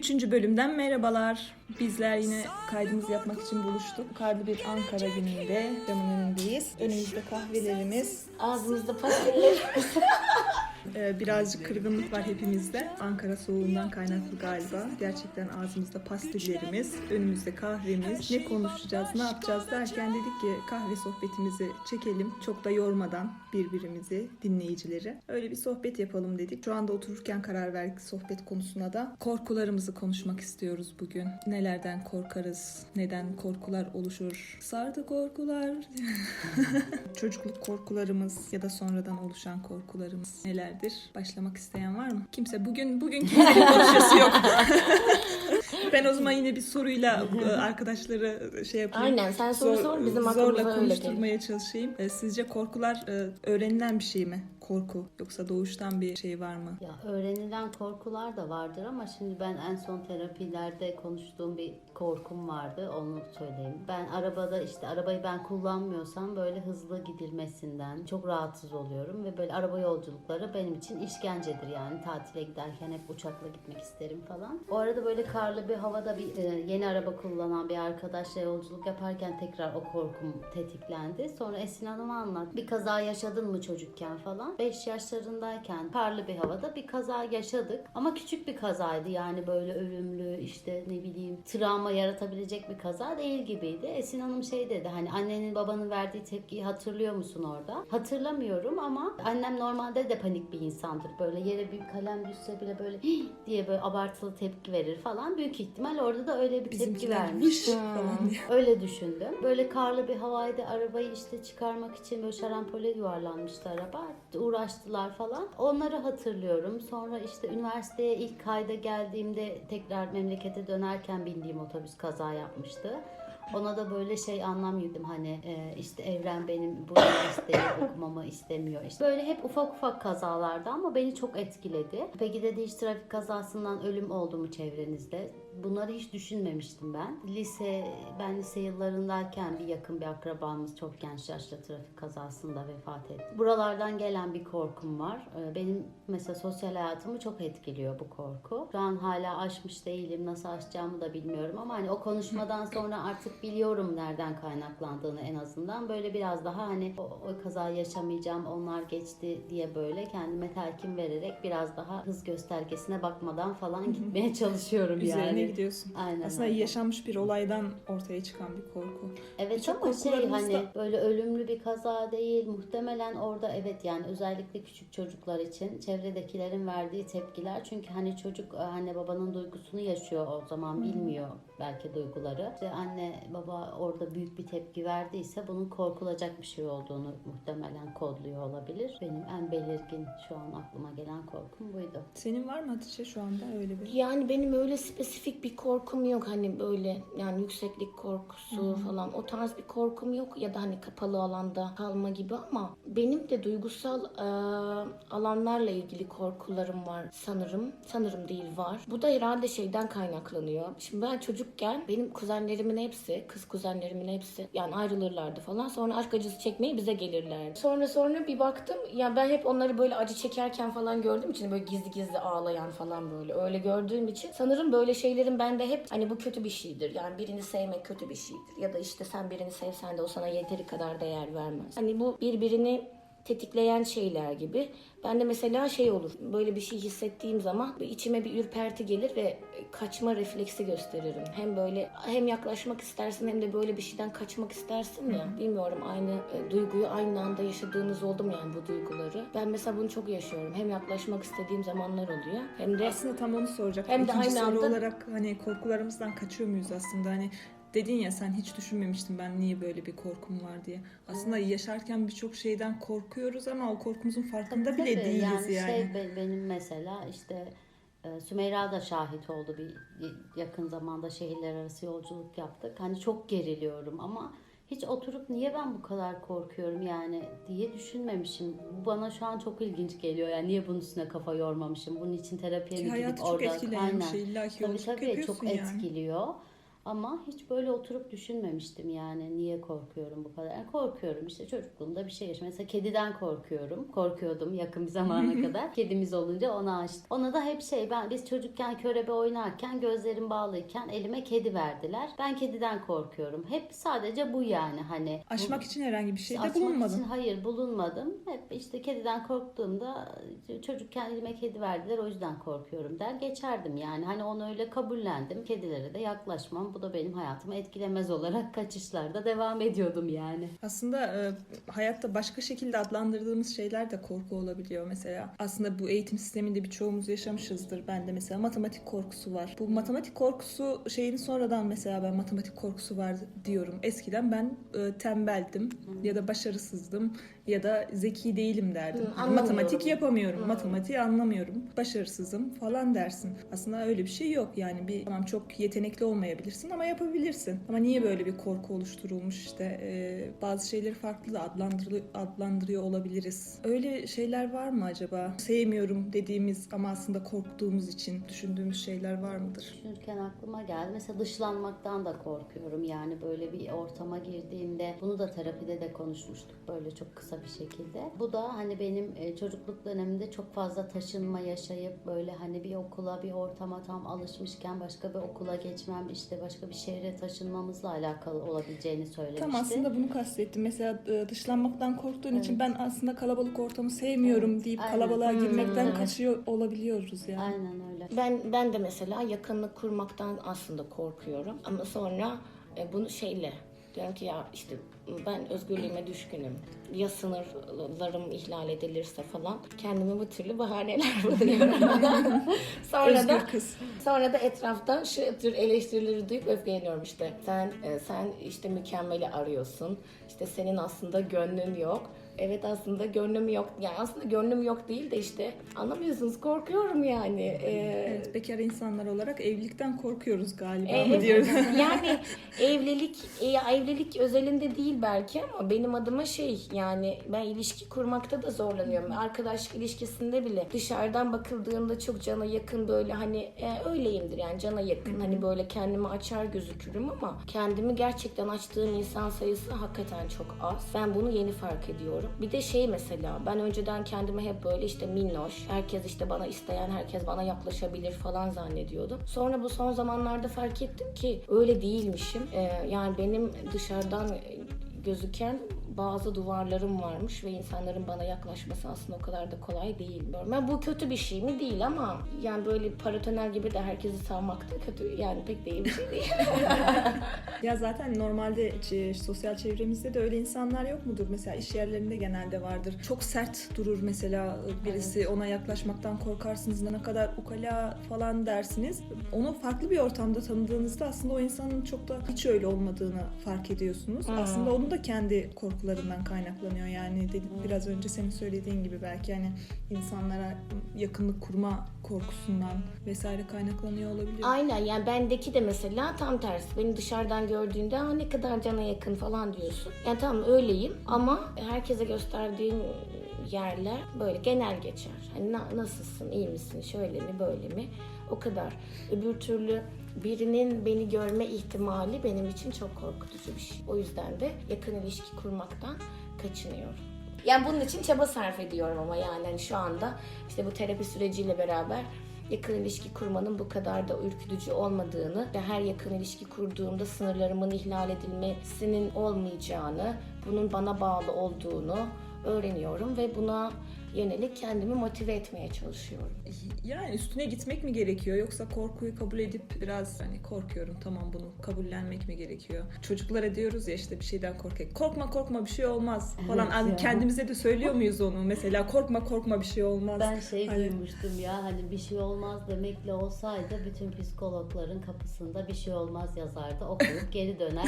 Üçüncü bölümden merhabalar. Bizler yine kaydımızı yapmak için buluştuk. Karlı bir Ankara gününde camın önündeyiz. Önümüzde kahvelerimiz. Ağzımızda pasteller. Ee, birazcık kırgınlık var hepimizde. Ankara soğuğundan kaynaklı galiba. Gerçekten ağzımızda pastillerimiz, önümüzde kahvemiz. Ne konuşacağız, ne yapacağız derken dedik ki kahve sohbetimizi çekelim. Çok da yormadan birbirimizi, dinleyicileri. Öyle bir sohbet yapalım dedik. Şu anda otururken karar verdik sohbet konusuna da. Korkularımızı konuşmak istiyoruz bugün. Nelerden korkarız, neden korkular oluşur? Sardı korkular. Çocukluk korkularımız ya da sonradan oluşan korkularımız nelerdir? Başlamak isteyen var mı? Kimse bugün bugün kimsenin konuşması yok. ben o zaman yine bir soruyla e, arkadaşları şey yapayım. Aynen sen soru Zor- sor bizim zorla aklımıza öyle konuşturmaya çalışayım. E, Sizce korkular e, öğrenilen bir şey mi? Korku yoksa doğuştan bir şey var mı? Ya öğrenilen korkular da vardır ama şimdi ben en son terapilerde konuştuğum bir korkum vardı. Onu söyleyeyim. Ben arabada işte arabayı ben kullanmıyorsam böyle hızlı gidilmesinden çok rahatsız oluyorum ve böyle araba yolculukları benim için işkencedir yani. Tatile giderken hep uçakla gitmek isterim falan. O arada böyle karlı bir havada bir e, yeni araba kullanan bir arkadaşla yolculuk yaparken tekrar o korkum tetiklendi. Sonra Esin Hanım'a anlat. Bir kaza yaşadın mı çocukken falan? 5 yaşlarındayken karlı bir havada bir kaza yaşadık. Ama küçük bir kazaydı yani böyle ölümlü işte ne bileyim travma yaratabilecek bir kaza değil gibiydi. Esin Hanım şey dedi hani annenin babanın verdiği tepkiyi hatırlıyor musun orada? Hatırlamıyorum ama annem normalde de panik bir insandır. Böyle yere bir kalem düşse bile böyle diye böyle abartılı tepki verir falan. Büyük ihtimal orada da öyle bir tepki vermiş. Öyle düşündüm. Böyle karlı bir havaydı. Arabayı işte çıkarmak için böyle şarampole yuvarlanmıştı araba. Uğraştılar falan. Onları hatırlıyorum. Sonra işte üniversiteye ilk kayda geldiğimde tekrar memlekete dönerken bindiğim otobüs kaza yapmıştı. Ona da böyle şey anlam yürüdüm hani e, işte evren benim bu üniversiteyi okumamı istemiyor. İşte böyle hep ufak ufak kazalardı ama beni çok etkiledi. Peki dedi hiç trafik kazasından ölüm oldu mu çevrenizde? Bunları hiç düşünmemiştim ben. Lise, ben lise yıllarındayken bir yakın bir akrabamız çok genç yaşta trafik kazasında vefat etti. Buralardan gelen bir korkum var. Ee, Benim mesela sosyal hayatımı çok etkiliyor bu korku. Şu an hala aşmış değilim. Nasıl aşacağımı da bilmiyorum ama hani o konuşmadan sonra artık biliyorum nereden kaynaklandığını en azından. Böyle biraz daha hani o, o kazayı yaşamayacağım, onlar geçti diye böyle kendime telkin vererek biraz daha hız göstergesine bakmadan falan gitmeye çalışıyorum yani. Gidiyorsun. Aynen Aslında öyle. yaşanmış bir olaydan ortaya çıkan bir korku. Evet Birçok ama şey hani da- böyle ölümlü bir kaza değil. Muhtemelen orada evet yani özellikle küçük çocuklar için çevredekilerin verdiği tepkiler. Çünkü hani çocuk e, anne babanın duygusunu yaşıyor o zaman bilmiyor belki duyguları. İşte anne baba orada büyük bir tepki verdiyse bunun korkulacak bir şey olduğunu muhtemelen kodluyor olabilir. Benim en belirgin şu an aklıma gelen korkum buydu. Senin var mı Hatice şu anda öyle bir? Yani benim öyle spesifik bir korkum yok hani böyle yani yükseklik korkusu falan o tarz bir korkum yok ya da hani kapalı alanda kalma gibi ama benim de duygusal e, alanlarla ilgili korkularım var sanırım. Sanırım değil var. Bu da herhalde şeyden kaynaklanıyor. Şimdi ben çocukken benim kuzenlerimin hepsi, kız kuzenlerimin hepsi yani ayrılırlardı falan. Sonra aşk acısı çekmeye bize gelirlerdi. Sonra sonra bir baktım ya ben hep onları böyle acı çekerken falan gördüğüm için böyle gizli gizli ağlayan falan böyle öyle gördüğüm için sanırım böyle şeylerin bende hep hani bu kötü bir şeydir. Yani birini sevmek kötü bir şeydir. Ya da işte sen birini sevsen de o sana yeteri kadar değer vermez. Hani bu birbirini tetikleyen şeyler gibi. Ben de mesela şey olur. Böyle bir şey hissettiğim zaman içime bir ürperti gelir ve kaçma refleksi gösteririm. Hem böyle hem yaklaşmak istersin hem de böyle bir şeyden kaçmak istersin ya. Bilmiyorum aynı e, duyguyu aynı anda yaşadığınız oldu mu yani bu duyguları? Ben mesela bunu çok yaşıyorum. Hem yaklaşmak istediğim zamanlar oluyor hem de Aslında tam onu soracaktım. Hem de aynı soru anda- olarak hani korkularımızdan kaçıyor muyuz aslında? Hani dedin ya sen hiç düşünmemiştin ben niye böyle bir korkum var diye. Aslında yaşarken birçok şeyden korkuyoruz ama o korkumuzun farkında bile Tabii, değiliz yani. Şey, be- benim mesela işte e, Sümeyra da şahit oldu bir yakın zamanda şehirler arası yolculuk yaptık. Hani çok geriliyorum ama hiç oturup niye ben bu kadar korkuyorum yani diye düşünmemişim. Bu bana şu an çok ilginç geliyor. Yani niye bunun üstüne kafa yormamışım? Bunun için terapiye mi hayatı gidip çok orada etkileyen bir şey. İlla ki Tabii tabii çok yani. etkiliyor. Ama hiç böyle oturup düşünmemiştim yani niye korkuyorum bu kadar. Yani korkuyorum işte çocukluğumda bir şey yaşadım. Mesela kediden korkuyorum. Korkuyordum yakın bir zamana kadar. Kedimiz olunca ona açtım. Ona da hep şey ben biz çocukken körebe oynarken gözlerim bağlıyken elime kedi verdiler. Ben kediden korkuyorum. Hep sadece bu yani hani. Aşmak için herhangi bir şeyde bulunmadın. için hayır bulunmadım. Hep işte kediden korktuğumda çocukken elime kedi verdiler o yüzden korkuyorum der geçerdim yani. Hani onu öyle kabullendim. Kedilere de yaklaşmam. Bu da benim hayatımı etkilemez olarak kaçışlarda devam ediyordum yani. Aslında e, hayatta başka şekilde adlandırdığımız şeyler de korku olabiliyor. Mesela aslında bu eğitim sisteminde birçoğumuz yaşamışızdır. Ben de mesela matematik korkusu var. Bu matematik korkusu şeyini sonradan mesela ben matematik korkusu var diyorum. Eskiden ben e, tembeldim ya da başarısızdım ya da zeki değilim derdim. Hı, matematik yapamıyorum, matematiği anlamıyorum, başarısızım falan dersin. Aslında öyle bir şey yok. Yani bir tamam çok yetenekli olmayabilirsin ama yapabilirsin. Ama niye böyle bir korku oluşturulmuş işte e, bazı şeyleri farklı adlandırı- adlandırıyor olabiliriz. Öyle şeyler var mı acaba? Sevmiyorum dediğimiz ama aslında korktuğumuz için düşündüğümüz şeyler var mıdır? Düşünürken aklıma geldi. Mesela dışlanmaktan da korkuyorum. Yani böyle bir ortama girdiğimde bunu da terapide de konuşmuştuk böyle çok kısa bir şekilde. Bu da hani benim e, çocukluk döneminde çok fazla taşınma yaşayıp böyle hani bir okula bir ortama tam alışmışken başka bir okula geçmem işte başka bir şehre taşınmamızla alakalı olabileceğini söylemişti. Tam aslında bunu kastettim. Mesela e, dışlanmaktan korktuğun için ben aslında kalabalık ortamı sevmiyorum Evet, deyip aynen. kalabalığa girmekten Evet. kaçıyor olabiliyoruz yani. Aynen öyle. Ben ben de mesela yakınlık kurmaktan aslında korkuyorum. Ama sonra e, bunu şeyle diyorum ki ya işte ben özgürlüğüme düşkünüm. Ya sınırlarım ihlal edilirse falan kendime bu türlü bahaneler buluyorum. sonra da kız. Sonra da etraftan şu tür eleştirileri duyup öfkeleniyorum işte. Sen e, sen işte mükemmeli arıyorsun. İşte senin aslında gönlün yok. Evet aslında gönlüm yok. Yani aslında gönlüm yok değil de işte anlamıyorsunuz korkuyorum yani. Ee, Evet, bekar insanlar olarak evlilikten korkuyoruz galiba mı evet, diyoruz. yani evlilik e, evlilik özelinde değil belki ama benim adıma şey yani ben ilişki kurmakta da zorlanıyorum. Arkadaşlık ilişkisinde bile dışarıdan bakıldığında çok cana yakın böyle hani e, öyleyimdir yani cana yakın hani böyle kendimi açar gözükürüm ama kendimi gerçekten açtığım insan sayısı hakikaten çok az. Ben bunu yeni fark ediyorum. Bir de şey mesela ben önceden kendimi hep böyle işte minnoş, herkes işte bana isteyen herkes bana yaklaşabilir falan zannediyordum. Sonra bu son zamanlarda fark ettim ki öyle değilmişim. Ee, yani benim dışarıdan gözüken bazı duvarlarım varmış ve insanların bana yaklaşması aslında o kadar da kolay değil. Yani bu kötü bir şey mi değil ama yani böyle paratoner gibi de herkesi savmak da kötü yani pek değil bir şey değil. Ya zaten normalde sosyal çevremizde de öyle insanlar yok mudur? Mesela iş yerlerinde genelde vardır. Çok sert durur mesela birisi ona yaklaşmaktan korkarsınız ne kadar ukala falan dersiniz. Onu farklı bir ortamda tanıdığınızda aslında o insanın çok da hiç öyle olmadığını fark ediyorsunuz. Hmm. Aslında onu da kendi korkularından kaynaklanıyor. Yani dedim biraz önce senin söylediğin gibi belki hani insanlara yakınlık kurma korkusundan vesaire kaynaklanıyor olabilir. Aynen yani bendeki de mesela tam tersi. Beni dışarıdan gördüğünde Aa, ne kadar cana yakın falan diyorsun. Yani tamam öyleyim ama herkese gösterdiğim yerler böyle genel geçer. Hani na- nasılsın, iyi misin, şöyle mi, böyle mi? O kadar. Öbür türlü birinin beni görme ihtimali benim için çok korkutucu bir şey. O yüzden de yakın ilişki kurmaktan kaçınıyorum. Yani bunun için çaba sarf ediyorum ama yani hani şu anda işte bu terapi süreciyle beraber yakın ilişki kurmanın bu kadar da ürkütücü olmadığını ve her yakın ilişki kurduğumda sınırlarımın ihlal edilmesinin olmayacağını, bunun bana bağlı olduğunu öğreniyorum ve buna yönelik kendimi motive etmeye çalışıyorum. Yani üstüne gitmek mi gerekiyor yoksa korkuyu kabul edip biraz hani korkuyorum tamam bunu kabullenmek mi gerekiyor? Çocuklara diyoruz ya işte bir şeyden korkak. Korkma korkma bir şey olmaz falan. Evet Hani ya. kendimize de söylüyor muyuz onu? Mesela korkma korkma bir şey olmaz. Ben şey Hani- duymuştum ya hani bir şey olmaz demekle olsaydı bütün psikologların kapısında bir şey olmaz yazardı. Okuyup geri döner.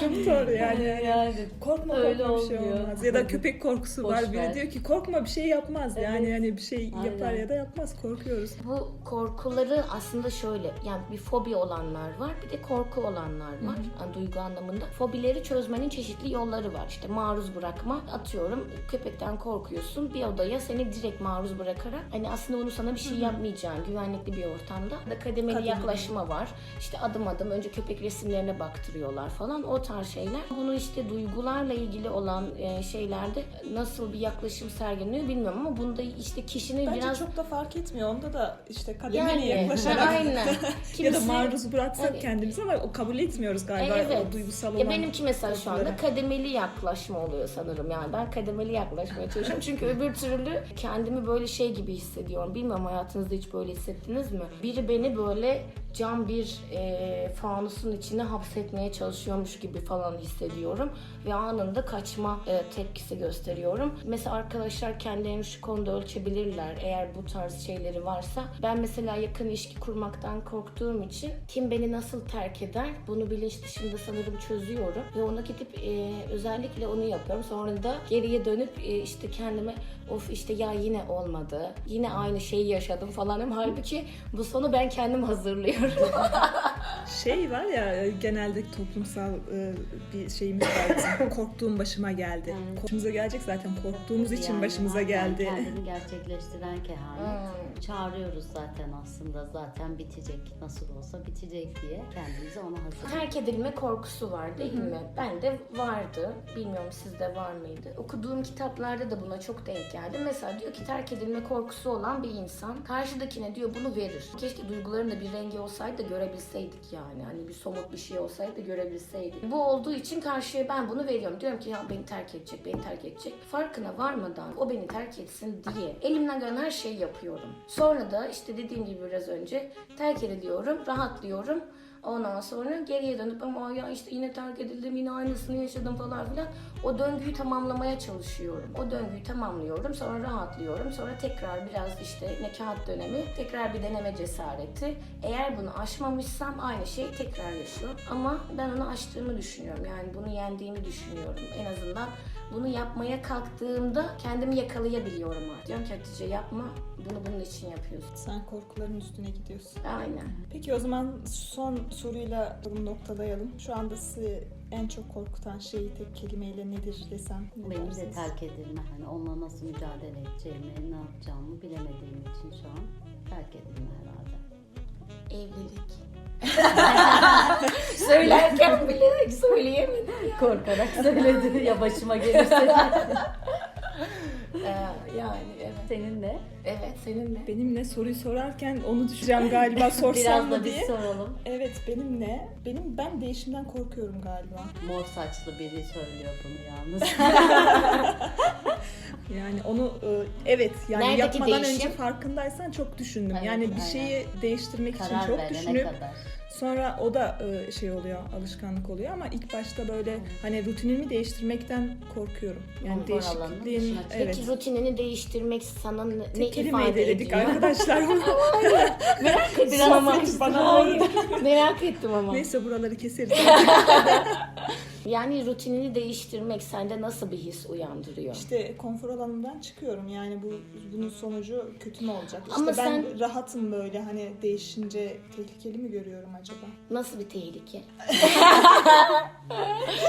Çok doğru yani. yani Korkma Öyle korkma bir şey olmuyor. olmaz. Ya da köpek korkusu Boş var. Biri ver. diyor ki korkma bir şey yapmaz. Yani Evet. hani bir şey yapar Aynen. ya da yapmaz. Korkuyoruz. Bu korkuları aslında şöyle yani bir fobi olanlar var bir de korku olanlar var yani duygu anlamında. Fobileri çözmenin çeşitli yolları var. İşte maruz bırakma atıyorum köpekten korkuyorsun bir odaya seni direkt maruz bırakarak hani aslında onu sana bir şey yapmayacağın güvenlikli bir ortamda da kademeli Kademeli. yaklaşma var. İşte adım adım önce köpek resimlerine baktırıyorlar falan o tarz şeyler. Bunu işte duygularla ilgili olan e, şeylerde nasıl bir yaklaşım sergileniyor bilmiyorum ama bunda işte kişinin Bence biraz çok da fark etmiyor. Onda da işte kademeli yani yaklaşarak aynen. ya da Kimisi- maruz bıraksak Evet. kendimizi ama o kabul etmiyoruz galiba Evet. o duygusal olan Ya benimki mesela şu anda kademeli yaklaşma oluyor sanırım. Yani ben kademeli yaklaşmaya çalışıyorum. Çünkü öbür türlü kendimi böyle şey gibi hissediyorum. Bilmiyorum hayatınızda hiç böyle hissettiniz mi? Biri beni böyle cam bir e, fanusun içine hapsetmeye çalışıyormuş gibi falan hissediyorum. Ve anında kaçma e, tepkisi gösteriyorum. Mesela arkadaşlar kendilerini şu konuda ölçebilirler. Eğer bu tarz şeyleri varsa. Ben mesela yakın ilişki kurmaktan korktuğum için kim beni nasıl terk eder bunu bilinç dışında sanırım çözüyorum. Ve ona gidip e, özellikle onu yapıyorum. Sonra da geriye dönüp e, işte kendime of işte ya yine olmadı. Yine aynı şeyi yaşadım falan. Halbuki bu sonu ben kendim hazırlıyorum. Şey var ya genelde toplumsal e, bir şeyimiz var. Korktuğum başıma geldi. Evet. Başımıza gelecek zaten korktuğumuz için Yani başımıza geldi. Kendini gerçekleştiren kehanet. Hmm. Çağırıyoruz zaten aslında zaten bitecek nasıl olsa bitecek diye kendimizi ona hazır. Terk edilme korkusu var değil mi? Ben de vardı. Bilmiyorum sizde var mıydı? Okuduğum kitaplarda da buna çok denk geldim. Mesela diyor ki terk edilme korkusu olan bir insan karşıdakine diyor bunu verir. Keşke duyguların da bir rengi olsaydı görebilseydik yani. Hani bir somut bir şey olsaydı görebilseydik. Bu olduğu için karşıya ben bunu veriyorum. Diyorum ki ya beni terk edecek, beni terk edecek. Farkına varmadan o beni terk etsin diye elimden gelen her şeyi yapıyorum. Sonra da işte dediğim gibi biraz önce terk ediliyorum, rahatlıyorum. Ondan sonra geriye dönüp ama ya işte yine terk edildim, yine aynısını yaşadım falan filan. O döngüyü tamamlamaya çalışıyorum. O döngüyü tamamlıyorum, sonra rahatlıyorum. Sonra tekrar biraz işte nekaat dönemi, tekrar bir deneme cesareti. Eğer bunu aşmamışsam aynı şeyi tekrar yaşıyorum. Ama ben onu aştığımı düşünüyorum. Yani bunu yendiğimi düşünüyorum. En azından bunu yapmaya kalktığımda kendimi yakalayabiliyorum artık. Diyorum ki Hatice yapma, bunu bunun için yapıyorsun. Sen korkuların üstüne gidiyorsun. Aynen. Peki o zaman son soruyla bunu noktalayalım. Şu anda sizi en çok korkutan şey tek kelimeyle nedir desem ne Benim de dersiniz? terk edilme. Hani onunla nasıl mücadele edeceğimi, ne yapacağımı bilemediğim için şu an terk edilme herhalde. Evlilik. Söylerken bilerek söyleyemedim. Korkarak söyledi ya başıma gelirse. Ee, yani evet. Senin de. Evet seninle. Benimle soruyu sorarken onu düşeceğim galiba sorsam Biraz mı da biz diye. soralım. Evet benimle. Benim ben değişimden korkuyorum galiba. Mor saçlı biri söylüyor bunu yalnız. Yani onu e, evet yani Neredeki yapmadan değişim? önce farkındaysan çok düşündüm. Evet, yani bir aynen. şeyi değiştirmek için Karar çok verene düşünüp kadar. Sonra o da e, şey oluyor alışkanlık oluyor ama ilk başta böyle hani rutinimi değiştirmekten korkuyorum. Yani Konfor alanının değişikliğin dışına çık- evet. Peki rutinini değiştirmek sana ne, ne Tek kelimeyi ifade ediyor? arkadaşlar. Merak ettim Biraz ama. bana Hayır. Merak ettim ama. Neyse buraları keseriz. Yani rutinini değiştirmek sende nasıl bir his uyandırıyor? İşte konfor alanımdan çıkıyorum. Yani bu bunun sonucu kötü mü olacak? İşte Ama ben sen- rahatım böyle hani değişince tehlikeli mi görüyorum acaba? Nasıl bir tehlike?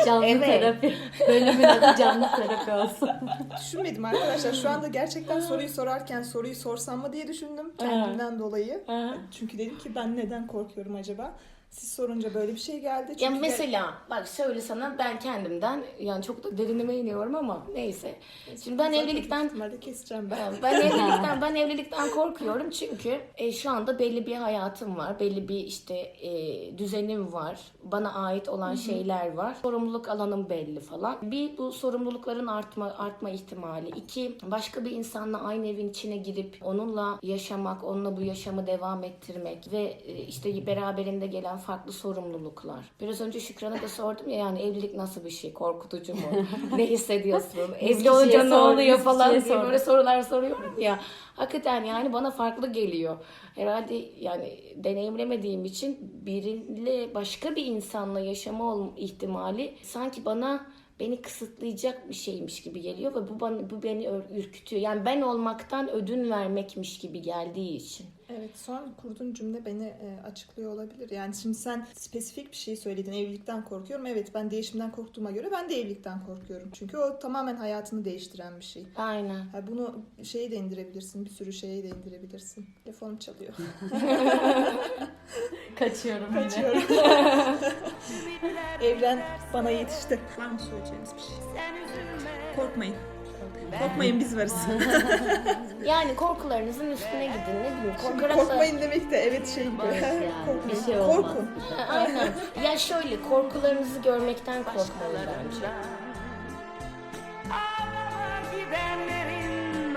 Canlı Evet. terapi. Bölümün adı canlı terapi olsun. Düşünmedim arkadaşlar. Şu anda gerçekten soruyu sorarken soruyu sorsam mı diye düşündüm kendimden dolayı. Çünkü dedim ki ben neden korkuyorum acaba? Siz sorunca böyle bir şey geldi. Çünkü Ya mesela bak şöyle sana ben kendimden yani çok da derinime iniyorum ama neyse. Şimdi ben Zaten evlilikten ihtimalle keseceğim ben. ben evlilikten ben evlilikten korkuyorum çünkü e, şu anda belli bir hayatım var, belli bir işte e, düzenim var, bana ait olan şeyler var, sorumluluk alanım belli falan. Bir bu sorumlulukların artma artma ihtimali, iki başka bir insanla aynı evin içine girip onunla yaşamak, onunla bu yaşamı devam ettirmek ve e, işte beraberinde gelen farklı sorumluluklar. Biraz önce Şükran'a da sordum ya yani evlilik nasıl bir şey, korkutucu mu, ne hissediyorsun, evli kişiye olunca ne oluyor falan kişiye diye sor. böyle sorular soruyorum ya. Hakikaten yani bana farklı geliyor. Herhalde yani deneyimlemediğim için biriyle başka bir insanla yaşama ihtimali sanki bana beni kısıtlayacak bir şeymiş gibi geliyor ve bu bana bu beni ürkütüyor. Yani ben olmaktan ödün vermekmiş gibi geldiği için. Evet son kurduğun cümle beni e, açıklıyor olabilir. Yani şimdi sen spesifik bir şey söyledin. Evlilikten korkuyorum. Evet ben değişimden korktuğuma göre ben de evlilikten korkuyorum. Çünkü o tamamen hayatını değiştiren bir şey. Aynen. Ha, bunu şeye de indirebilirsin. Bir sürü şeye de indirebilirsin. Telefonum çalıyor. Kaçıyorum Kaçıyorum. Evren bana yetişti. Var mı söyleyeceğiniz bir şey? Korkmayın. Korkmayın biz varız. yani korkularınızın üstüne gidin. Ne bileyim korkarak da- Korkmayın demek de evet şey gibi. Evet yani, bir şey olmaz. Korkun. Aynen. ya şöyle korkularınızı görmekten korkmalı bence.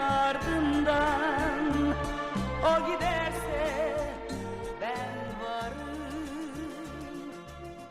Ardından O gider